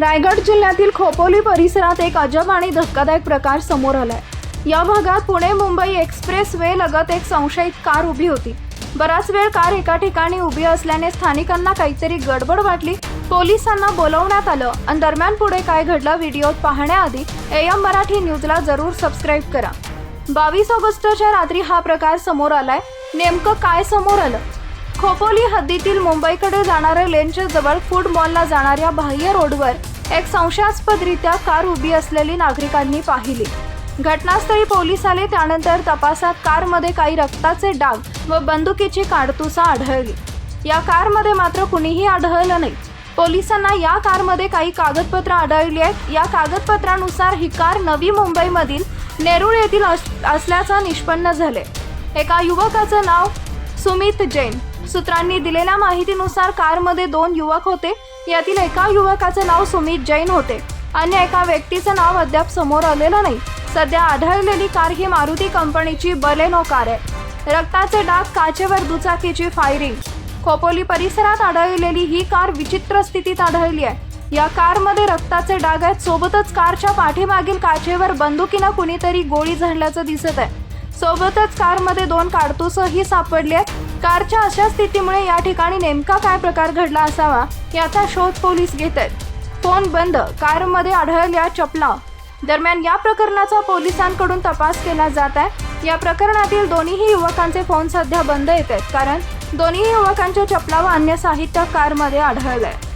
रायगड जिल्ह्यातील खोपोली परिसरात एक अजब आणि धक्कादायक प्रकार समोर आलाय. या भागात पुणे मुंबई एक्सप्रेस वे लगत एक संशयित कार उभी होती. बराच वेळ कार एका ठिकाणी उभी असल्याने स्थानिकांना काहीतरी गडबड वाटली. पोलिसांना बोलवण्यात आलं. आणि दरम्यान पुढे काय घडलं व्हिडिओत पाहण्याआधी एम मराठी न्यूजला जरूर सबस्क्राईब करा. बावीस ऑगस्टच्या रात्री हा प्रकार समोर आलाय. नेमकं काय समोर आलं? खोपोली हद्दीतील मुंबईकडे जाणाऱ्या लेनच्या जवळ फूड मॉलला जाणाऱ्या बाह्य रोडवर एक संशयास्पदरित्या कार उभी असलेली नागरिकांनी पाहिली. घटनास्थळी पोलीस आले त्यानंतर तपासात कारमध्ये काही रक्ताचे डाग व बंदुकीची काडतुसा आढळली. या कारमध्ये मात्र कुणीही आढळलं नाही. पोलिसांना या कारमध्ये काही कागदपत्र आढळली आहेत. या कागदपत्रानुसार ही कार नवी मुंबईमधील नेरूळ येथील अस- असल्याचं निष्पन्न झाले एका युवकाचं नाव सुमित जैन. सूत्रांनी दिलेल्या माहितीनुसार कारमध्ये दोन युवक होते. यातील एका युवकाचं नाव सुमित जैन होते. अन्य एका व्यक्तीचं नाव अद्याप समोर आलेलं नाही. सध्या आढळलेली कार ही मारुती कंपनीची बलेनो कार आहे. रक्ताचे डाग काचेवर दुचाकीची फायरिंग. खोपोली परिसरात आढळलेली ही कार विचित्र स्थितीत आढळली आहे. या कारमध्ये रक्ताचे डाग आहेत. सोबतच कारच्या पाठीमागील काचेवर बंदुकीनं कुणीतरी गोळी झाडल्याचं दिसत आहे. सोबतच कारमध्ये दोन काडतुसही सापडले आहेत. कारच्या अशा स्थितीमुळे या ठिकाणी नेमका काय प्रकार घडला असावा याचा शोध पोलीस घेत आहेत फोन बंद कारमध्ये आढळल्या चपला. दरम्यान या प्रकरणाचा पोलिसांकडून तपास केला जात आहे. या प्रकरणातील दोन्हीही युवकांचे फोन सध्या बंद येत आहेत कारण दोन्ही युवकांच्या चपला व अन्य साहित्य कारमध्ये आढळलं आहे